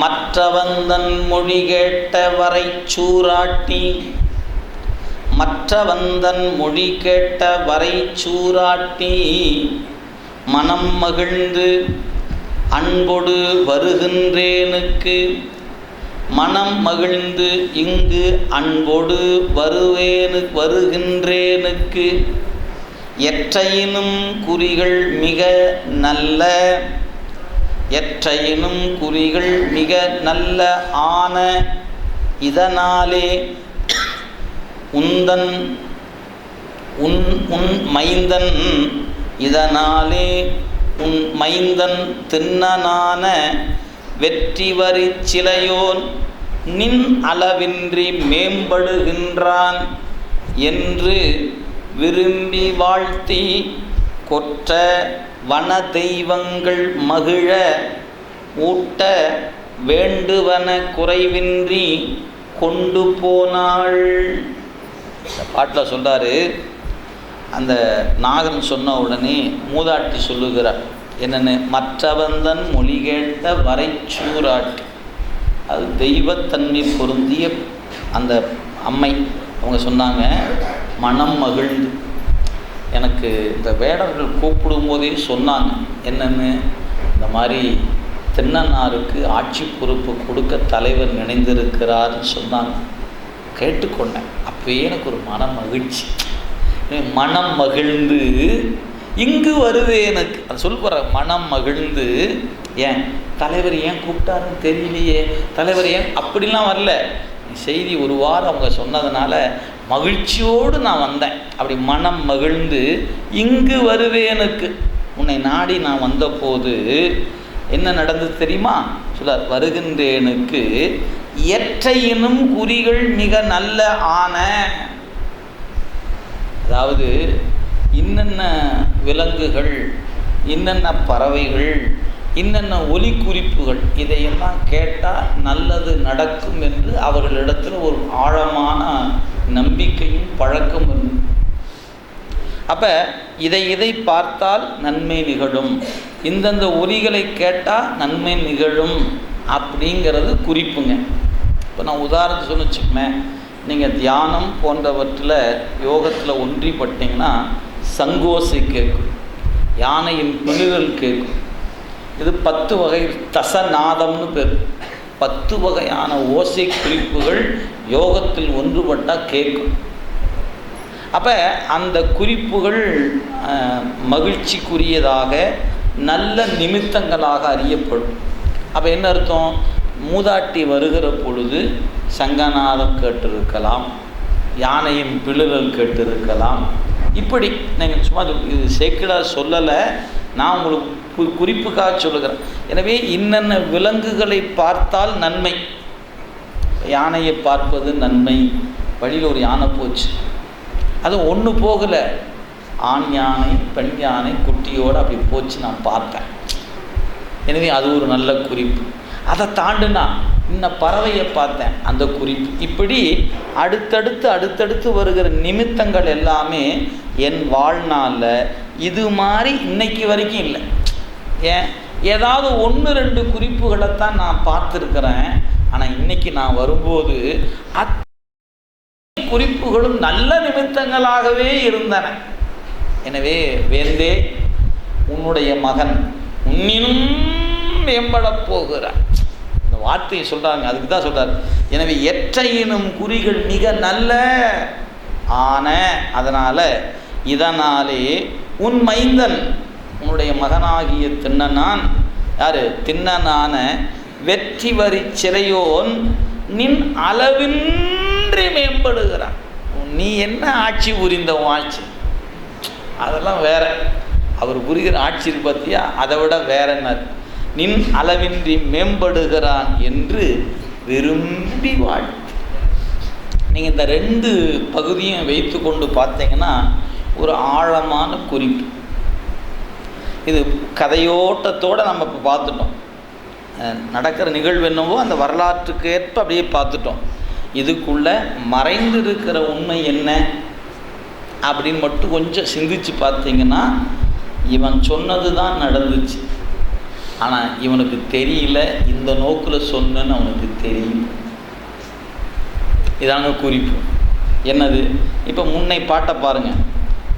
மற்றவந்தன் மொழி கேட்ட வரை சூராட்டி மற்றவந்தன் மொழி கேட்ட வரை சூராட்டி மனம் மகிழ்ந்து அன்பொடு வருகின்றேனுக்கு. மனம் மகிழ்ந்து இங்கு அன்பொடு வருவேனு வருகின்றேனுக்கு. எற்றையினும் குறிகள் மிக நல்ல எற்றையினும் குறிகள் மிக நல்ல ஆன இதனாலே உந்தன் உன் உன் மைந்தன் இதனாலே உன் மைந்தன் தின்னனான வெற்றி வரி சிலையோன் நின் அளவின்றி மேம்படுகின்றான் என்று விரும்பி வாழ்த்தி கொற்ற வன தெய்வங்கள் மகிழ ஊட்ட வேண்டுவன குறைவின்றி கொண்டு போனாள். இந்த பாட்டில் சொல்கிறாரு அந்த நாகன் சொன்ன உடனே மூதாட்டி சொல்லுகிறார் என்னென்னு மற்றவந்தன் மொழி கேட்ட வரை அது தெய்வத்தன்மை பொருந்திய அந்த அம்மை அவங்க சொன்னாங்க மனம் மகிழ்ந்து எனக்கு இந்த வேடர்கள் கூப்பிடும் போதே சொன்னாங்க என்னென்னு? இந்த மாதிரி தென்னனாருக்கு ஆட்சி பொறுப்பு கொடுக்க தலைவர் நினைந்திருக்கிறார்னு சொன்னாங்க. கேட்டுக்கொண்டேன். அப்போயே எனக்கு ஒரு மன மகிழ்ச்சி. மனம் மகிழ்ந்து இங்கு வருது எனக்கு. அது சொல்லுற மனம் மகிழ்ந்து. ஏன்? தலைவர் ஏன் கூப்பிட்டாருன்னு தெரியலையே. தலைவர் ஏன் அப்படிலாம் வரல? செய்தி ஒரு வாரம் அவங்க சொன்னதுனால மகிழ்ச்சியோடு நான் வந்தேன். அப்படி மனம் மகிழ்ந்து இங்கு வருவேனுக்கு உன்னை நாடி நான் வந்தபோது என்ன நடந்தது தெரியுமா? சொல்லார் வருகின்றேனுக்கு எற்றையினும் குறிகள் மிக நல்ல ஆன அதாவது இன்னென்ன விலங்குகள் இன்னென்ன பறவைகள் இன்னென்ன ஒலி குறிப்புகள் இதையெல்லாம் கேட்டால் நல்லது நடக்கும் என்று அவர்களிடத்தில் ஒரு ஆழமான நம்பிக்கையும் பழக்கம் இருந்து. அப்போ இதை இதை பார்த்தால் நன்மை நிகழும். இந்தந்த உரிகளை கேட்டால் நன்மை நிகழும் அப்படிங்கிறது குறிப்புங்க. இப்போ நான் உதாரணத்துக்கு சொன்ன வச்சுக்கோங்களேன் நீங்கள் தியானம் போன்றவற்றில் யோகத்தில் ஒன்றிப்பட்டீங்கன்னா சங்கோசை கேட்கும் யானையின் பிழுகள் கேட்கும். இது பத்து வகை தசநாதம்னு பேர். பத்து வகையான ஓசை குறிப்புகள் யோகத்தில் ஒன்றுபட்டால் கேட்கும். அப்போ அந்த குறிப்புகள் மகிழ்ச்சிக்குரியதாக நல்ல நிமித்தங்களாக அறியப்படும். அப்போ என்ன அர்த்தம்? மூதாட்டி வருகிற பொழுது சங்கநாதம் கேட்டிருக்கலாம் யானையின் பிழுதல் கேட்டிருக்கலாம். இப்படி நீங்கள் சும்மா இது சேக்கிடார் சொல்லலை நான் உங்களுக்கு குறிப்புக்காக சொல்லுகிறேன். எனவே இன்னென்ன விலங்குகளை பார்த்தால் நன்மை. யானையை பார்ப்பது நன்மை. வழியில் ஒரு யானை போச்சு. அது ஒன்று போகலை. ஆண் யானை பெண் யானை குட்டியோடு அப்படி போச்சு நான் பார்த்தேன். எனவே அது ஒரு நல்ல குறிப்பு. அதை தாண்டுனா இன்ன பறவையை பார்த்தேன் அந்த குறிப்பு. இப்படி அடுத்தடுத்து அடுத்தடுத்து வருகிற நிமித்தங்கள் எல்லாமே என் வாழ்நாளில் இது மாதிரி இன்னைக்கு வரைக்கும் இல்லை. ஏன்? ஏதாவது ஒன்று ரெண்டு குறிப்புகளைத்தான் நான் பார்த்துருக்குறேன். ஆனால் இன்னைக்கு நான் வரும்போது அத் குறிப்புகளும் நல்ல நிமித்தங்களாகவே இருந்தன. எனவே வேந்தே உன்னுடைய மகன் உன்னினும் மேம்படப் போகிறார். இந்த வார்த்தையை சொல்கிறாங்க அதுக்கு தான் சொல்கிறார் எனவே எற்றையினும் குறிகள் மிக நல்ல ஆன அதனால் இதனாலே உன் மைந்தன் உன்னுடைய மகனாகிய திண்ணனான் யார்? திண்ணனான வெற்றி வரி சிறையோன் நின் அளவின்றி மேம்படுகிறான். நீ என்ன ஆட்சி புரிந்த ஆட்சி? அதெல்லாம் வேற. அவர் புரிகிற ஆட்சி இருக்கு பார்த்தியா அதை விட வேற என்ன? நின் அளவின்றி மேம்படுகிறான் என்று விரும்பி வாழ்த்து நீங்கள் இந்த ரெண்டு பகுதியும் வைத்து கொண்டு பார்த்தீங்கன்னா ஒரு ஆழமான குறிப்பு. இது கதையோட்டத்தோடு நம்ம இப்போ பார்த்துட்டோம். நடக்கிற நிகழ்வு என்னவோ அந்த வரலாற்றுக்கு ஏற்ப அப்படியே பார்த்துட்டோம். இதுக்குள்ளே மறைந்து இருக்கிற உண்மை என்ன அப்படின்னு மட்டும் கொஞ்சம் சிந்திச்சு பார்த்தீங்கன்னா இவன் சொன்னது தான் நடந்துச்சு. ஆனால் இவனுக்கு தெரியல இந்த நோக்கில் சொன்னேன்னு அவனுக்கு தெரியும் இதாங்க குறிப்பு. என்னது? இப்போ முன்னை பாட்டை பாருங்கள்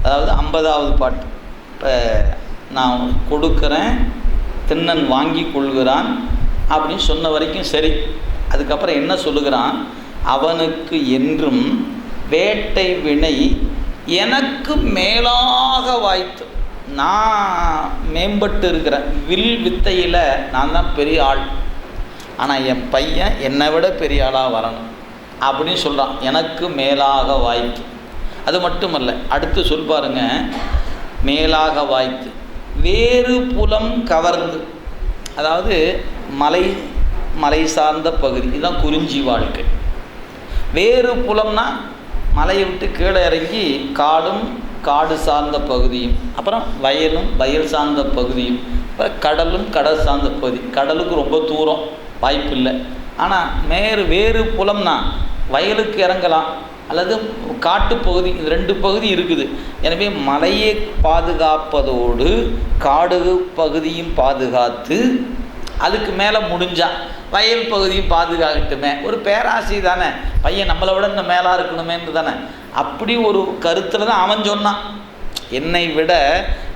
அதாவது ஐம்பதாவது பாட்டு. இப்போ நான் கொடுக்குறேன். திண்ணன் வாங்கி கொள்கிறான் அப்படின்னு சொன்ன வரைக்கும் சரி. அதுக்கப்புறம் என்ன சொல்லுகிறான்? அவனுக்கு என்றும் வேட்டை வினை எனக்கு மேலாக வாய்த்து. நான் மேம்பட்டு இருக்கிறேன். வில் வித்தையில் நான் தான் பெரிய ஆள். ஆனால் என் பையன் என்னை விட பெரிய ஆளாக வரணும் அப்படின்னு சொல்கிறான் எனக்கு மேலாக வாய்த்து அது மட்டுமல்ல அடுத்து சொல் பாருங்க. மேலாக வாய்த்து வேறு புலம் கவர்ந்து அதாவது மலை மலை சார்ந்த பகுதி இதுதான் குறிஞ்சி வாழ்க்கை. வேறு புலம்னா மலையை விட்டு கீழே இறங்கி காடும் காடு சார்ந்த பகுதியும் அப்புறம் வயலும் வயல் சார்ந்த பகுதியும் அப்புறம் கடலும் கடல் சார்ந்த பகுதி. கடலுக்கு ரொம்ப தூரம் வாய்ப்பு இல்லை ஆனால் மேறு வேறு புலம்னா வயலுக்கு இறங்கலாம். அல்லது காட்டுப்பகுதி இது ரெண்டு பகுதி இருக்குது. எனவே மலையை பாதுகாப்பதோடு காடு பகுதியும் பாதுகாத்து அதுக்கு மேலே முடிஞ்சால் வயல் பகுதியும் பாதுகாக்கட்டுமே. ஒரு பேராசை தானே. பையன் நம்மளை விட இந்த மேலாக இருக்கணுமேன்னு தானே. அப்படி ஒரு கருத்தில் தான் அவன் சொன்னான். என்னை விட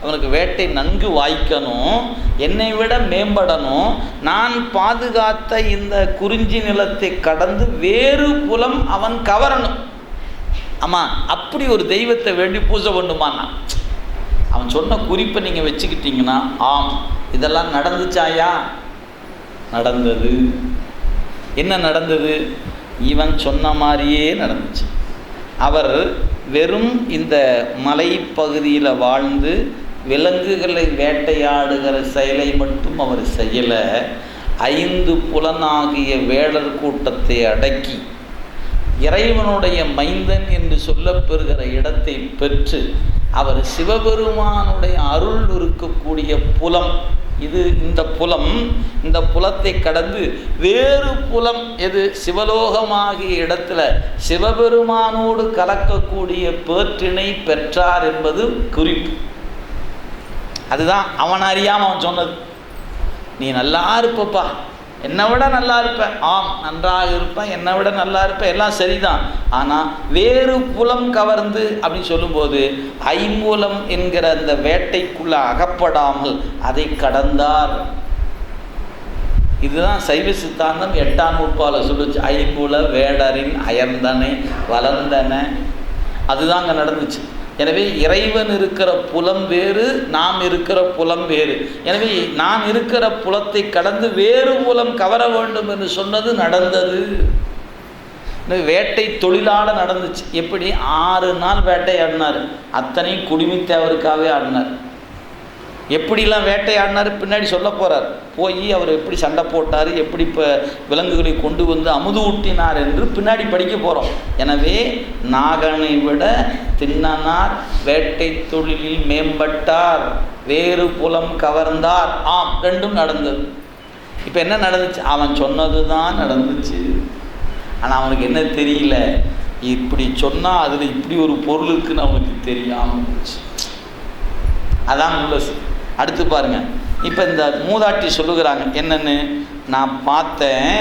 அவனுக்கு வேட்டை நன்கு வாய்க்கணும். என்னை விட மேம்படணும். நான் பாதுகாத்த இந்த குறிஞ்சி நிலத்தை கடந்து வேறு புலம் அவன் கவரணும். ஆமாம் அப்படி ஒரு தெய்வத்தை வேண்டி பூஜை பண்ணுமான்னா அவன் சொன்ன குறிப்பை நீங்கள் வச்சுக்கிட்டீங்கன்னா ஆம் இதெல்லாம் நடந்துச்சாயா நடந்தது. என்ன நடந்தது? இவன் சொன்ன மாதிரியே நடந்துச்சு. அவர் வெறும் இந்த மலைப்பகுதியில் வாழ்ந்து விலங்குகளை வேட்டையாடுகிற செயலை மட்டும் அவர் செய்யலை. ஐந்து புலனாகிய வேடர் கூட்டத்தை அடக்கி இறைவனுடைய மைந்தன் என்று சொல்லப்பெறுகிற இடத்தை பெற்று அவர் சிவபெருமானுடைய அருள் இருக்கக்கூடிய புலம். இது இந்த புலம். இந்த புலத்தை கடந்து வேறு புலம் எது? சிவலோகமாகிய இடத்துல சிவபெருமானோடு கலக்கக்கூடிய பேற்றினை பெற்றார் என்பது குறிப்பு. அதுதான் அவன் அறியாமல் அவன் சொன்னது. நீ நல்லா இருப்பப்பா. என்னை விட நல்லா இருப்பேன். ஆம் நன்றாக இருப்பேன். என்னை விட நல்லா இருப்பேன். எல்லாம் சரிதான். ஆனால் வேறு புலம் கவர்ந்து அப்படின்னு சொல்லும்போது ஐம்பூலம் என்கிற அந்த வேட்டைக்குள்ள அகப்படாமல் அதை கடந்தார். இதுதான் சைவ சித்தாந்தம். எட்டாம் நூற்பால சொல்லுச்சு ஐம்புல வேடரின் அயர்ந்தனை வளர்ந்தன. அதுதான் அங்கே நடந்துச்சு. எனவே இறைவன் இருக்கிற புலம் வேறு நாம் இருக்கிற புலம் வேறு. எனவே நான் இருக்கிற புலத்தை கடந்து வேறு புலம் கவர வேண்டும் என்று சொன்னது நடந்தது. வேட்டை தொழிலாட நடந்துச்சு. எப்படி? ஆறு நாள் வேட்டையாடினார் அத்தனையும் குடிமித்தேவருக்காகவே ஆடினார். எப்படிலாம் வேட்டையாடினார் பின்னாடி சொல்ல போகிறார் போய் அவர் எப்படி சண்டை போட்டார் எப்படி இப்போ விலங்குகளை கொண்டு வந்து அமுது ஊட்டினார் என்று பின்னாடி படிக்க போகிறோம் எனவே நாகனை விட தின்னனார் வேட்டை தொழிலில் மேம்பட்டார் வேறு புலம் கவர்ந்தார். ஆம் ரெண்டும் நடந்தது. இப்போ என்ன நடந்துச்சு? அவன் சொன்னது தான் நடந்துச்சு. ஆனால் அவனுக்கு என்ன தெரியல? இப்படி சொன்னால் அதில் இப்படி ஒரு பொருள் இருக்குன்னு அவனுக்கு தெரியாமல் இருந்துச்சு அதான் உள்ள அடுத்து பாருங்க. இப்போ இந்த மூதாட்டி சொல்லுகிறாங்க என்னென்னு? நான் பார்த்தேன்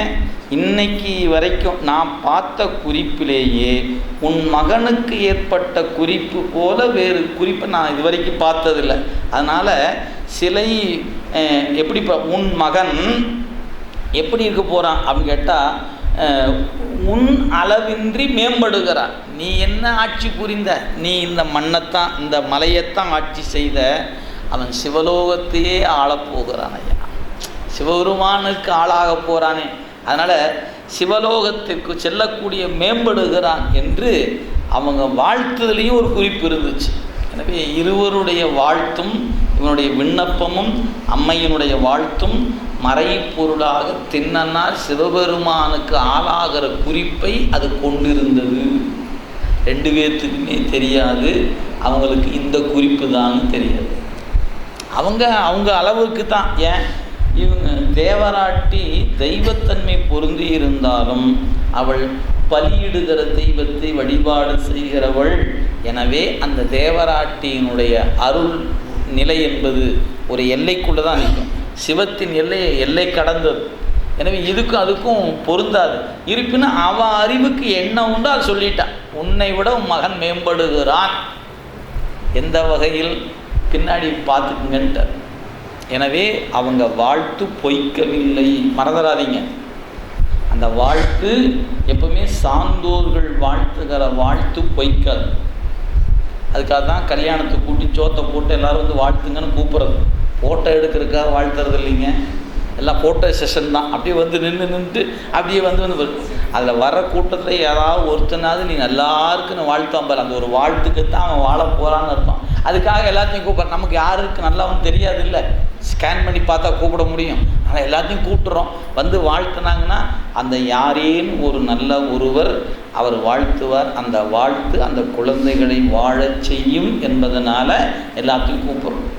இன்னைக்கு வரைக்கும் நான் பார்த்த குறிப்பிலேயே உன் மகனுக்கு ஏற்பட்ட குறிப்பு போல வேறு குறிப்பை நான் இது வரைக்கும் பார்த்ததில்லை. அதனால் சிலை எப்படி உன் மகன் எப்படி இருக்க போகிறான் அப்படின்னு கேட்டால் உன் அளவின்றி மேம்படுகிறான். நீ என்ன ஆட்சி புரிந்த? நீ இந்த மண்ணைத்தான் இந்த மலையைத்தான் ஆட்சி செய்த. அவன் சிவலோகத்தையே ஆளப்போகிறான் ஐயா சிவபெருமானுக்கு ஆளாக போகிறானே அதனால் சிவலோகத்திற்கு செல்லக்கூடிய மேம்படுகிறான் என்று அவங்க வாழ்த்துதலையும் ஒரு குறிப்பு இருந்துச்சு. எனவே இருவருடைய வாழ்த்தும் இவனுடைய விண்ணப்பமும் அம்மையினுடைய வாழ்த்தும் மறைப்பொருளாக தின்னனார் சிவபெருமானுக்கு ஆளாகிற குறிப்பை அது கொண்டிருந்தது. ரெண்டு பேர்த்துக்குமே தெரியாது. அவங்களுக்கு இந்த குறிப்பு தான் தெரியாது. அவங்க அவங்க அளவுக்கு தான். ஏன்? இவங்க தேவராட்டி தெய்வத்தன்மை பொருந்தி இருந்தாலும் அவள் பலியிடுகிற தெய்வத்தை வழிபாடு செய்கிறவள். எனவே அந்த தேவராட்டியினுடைய அருள் நிலை என்பது ஒரு எல்லைக்குள்ளே தான் நிற்கும். சிவத்தின் எல்லையை எல்லை கடந்தது. எனவே இதுக்கும் அதுக்கும் பொருந்தாது. இருப்பினும் அவன் அறிவுக்கு என்ன உண்டோ அது சொல்லிட்டான் உன்னை விட உன் மகன் மேம்படுகிறான். எந்த வகையில் பின்னாடி பார்த்துக்குங்கன்ட்டார். எனவே அவங்க வாழ்த்து பொய்க்கவில்லை. மறந்துடாதீங்க அந்த வாழ்த்து எப்பவுமே சார்ந்தோர்கள் வாழ்த்துகிற வாழ்த்து பொய்க்காது. அதுக்காக தான் கல்யாணத்தை கூட்டி சோத்தை போட்டு எல்லாரும் வந்து வாழ்த்துங்கன்னு கூப்பிட்றது. ஃபோட்டோ எடுக்கிறதுக்காக வாழ்த்துறது இல்லைங்க எல்லாம் ஃபோட்டோ செஷன் தான். அப்படியே வந்து நின்று நின்றுட்டு அப்படியே வந்து வந்து அதில் வர கூட்டத்தில் யாராவது ஒருத்தனாவது நீ நல்லா இருக்குன்னு பாரு. அந்த ஒரு வாழ்த்துக்கு தான் அவன் வாழ போகிறான்னு அர்த்தம். அதுக்காக எல்லாத்தையும் கூப்பிட்ற. நமக்கு யாருக்கு நல்லாவும் தெரியாது இல்லை ஸ்கேன் பண்ணி பார்த்தா கூப்பிட முடியும். ஆனால் எல்லாத்தையும் கூப்பிட்டுறோம். வந்து வாழ்த்துனாங்கன்னா அந்த யாரேன்னு ஒரு நல்ல ஒருவர் அவர் வாழ்த்துவார். அந்த வாழ்த்து அந்த குழந்தைகளை வாழச் செய்யும் என்பதனால் எல்லாத்தையும் கூப்பிட்றோம்.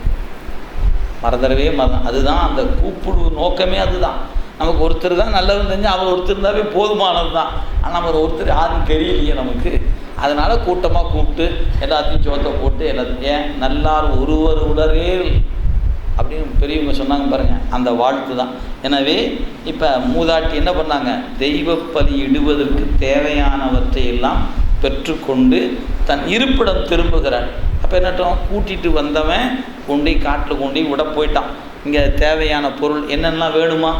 மறந்துடவே மறந்து அதுதான் அந்த கூப்பிடு நோக்கமே அதுதான். நமக்கு ஒருத்தர் தான் நல்லவன் தெரிஞ்சு அவர் ஒருத்தர் இருந்தாவே போதுமானது தான் ஆனால் நம்ம ஒருத்தர் யாரும் தெரியலையே நமக்கு. அதனால் கூட்டமாக கூப்பிட்டு எல்லாத்தையும் சோத்தை போட்டு எல்லாத்தையும் ஏன்? நல்லார் ஒருவர் உலரேல் அப்படின்னு பெரியவங்க சொன்னாங்க பாருங்கள் அந்த வாழ்த்து தான். எனவே இப்போ மூதாட்டி என்ன பண்ணாங்க? தெய்வ பலி இடுவதற்கு தேவையானவற்றை எல்லாம் பெற்றுக்கொண்டு தன் இருப்பிடம் திரும்புகிறார் அப்போ என்னட்டும்? கூட்டிகிட்டு வந்தவன் கொண்டு காட்டில் கொண்டு விட போயிட்டான். இங்கே தேவையான பொருள் என்னென்னலாம் வேணுமா?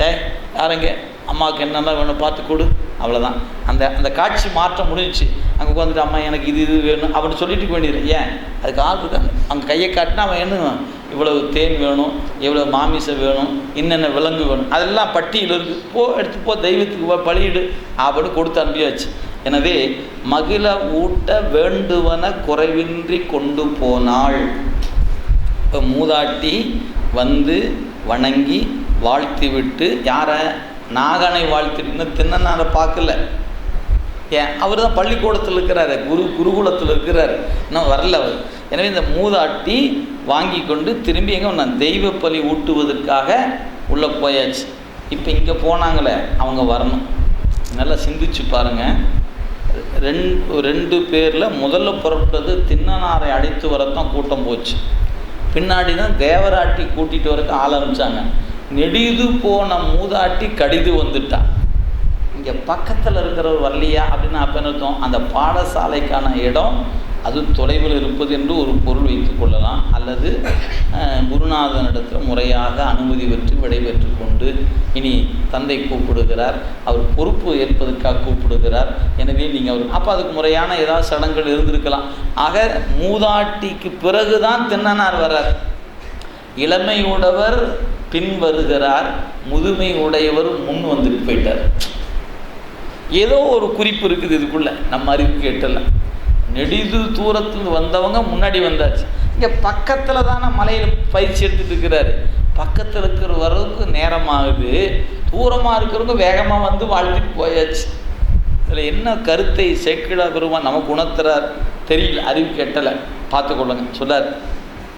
டே யாருங்க அம்மாவுக்கு என்னென்ன வேணும் பார்த்து கொடு. அவ்வளோதான் அந்த அந்த காட்சி மாற்ற முடிஞ்சிச்சு. அங்கே உட்காந்துட்டு அம்மா எனக்கு இது இது வேணும். அப்படின்னு சொல்லிட்டு வேண்டியது. ஏன்? அதுக்கு ஆள் இருக்காங்க அங்கே கையை காட்டினா அவன் என்ன? இவ்வளவு தேன் வேணும் இவ்வளோ மாமிசம் வேணும் என்னென்ன விலங்கு வேணும். அதெல்லாம் பட்டியல் இருக்குது போ எடுத்து போ தெய்வத்துக்கு போ பலியிடு அப்படின்னு கொடுத்து அனுப்பியாச்சு. எனவே மகிழ ஊட்ட வேண்டுவன குறைவின்றி கொண்டு போனாள். இப்போ மூதாட்டி வந்து வணங்கி வாழ்த்தி விட்டு யாரை? நாகனை வாழ்த்திருந்த இன்னும் தின்னனாரை பார்க்கல. ஏன்? அவர் தான் பள்ளிக்கூடத்தில் இருக்கிறாரு. குரு குருகுலத்தில் இருக்கிறாரு. இன்னும் வரல அவர். எனவே இந்த மூதாட்டி வாங்கி கொண்டு திரும்பி எங்கே நான் தெய்வ பலி ஊட்டுவதற்காக உள்ளே போயாச்சு. இப்போ இங்கே போனாங்களே அவங்க வரணும். நல்லா சிந்திச்சு பாருங்கள் ரெண்டு ரெண்டு பேரில் முதல்ல புறப்பட்டது தின்னனாரை அழைத்து வரத்தான் கூட்டம் போச்சு. பின்னாடி தான் தேவராட்டி கூட்டிகிட்டு வரக்கு ஆள் ஆரம்பித்தாங்க நெடிது போன மூதாட்டி கடிது வந்துட்டான் இங்கே பக்கத்தில் இருக்கிறவர் வரலையா அப்படின்னு அப்போ என்ன அர்த்தம்? அந்த பாடசாலைக்கான இடம் அது தொலைவில் இருப்பது என்று ஒரு பொருள் வைத்துக் கொள்ளலாம். அல்லது குருநாதன் குருநாதனிடத்தில் முறையாக அனுமதி பெற்று விடைபெற்று கொண்டு இனி தந்தை கூப்பிடுகிறார் அவர் பொறுப்பு ஏற்பதற்காக கூப்பிடுகிறார். எனவே நீங்கள் அவர் அப்போ அதுக்கு முறையான ஏதாவது சடங்குகள் இருந்திருக்கலாம். ஆக மூதாட்டிக்கு பிறகு தான் தின்னனார் வர்றார். இளமையுடவர் பின் வருகிறார் முதுமை உடையவர் முன் வந்துட்டு போயிட்டார். ஏதோ ஒரு குறிப்பு இருக்குது இதுக்குள்ள நம்ம அறிவுக்கு எட்டல நெடிது தூரத்துலேருந்து வந்தவங்க முன்னாடி வந்தாச்சு. இங்கே பக்கத்தில் தானே மலையில் பயிற்சி எடுத்துட்டு இருக்கிறாரு. பக்கத்தில் இருக்கிற வரவுக்கு நேரமாகுது. தூரமாக இருக்கிறவங்க வேகமாக வந்து வாழ்ந்துட்டு போயாச்சு. இதில் என்ன கருத்தை சேக்கிழா பெருமா நமக்கு உணர்த்துறார்? தெரியல அறிவு கெட்டலை. பார்த்துக்கொள்ளுங்க. சொல்லார்.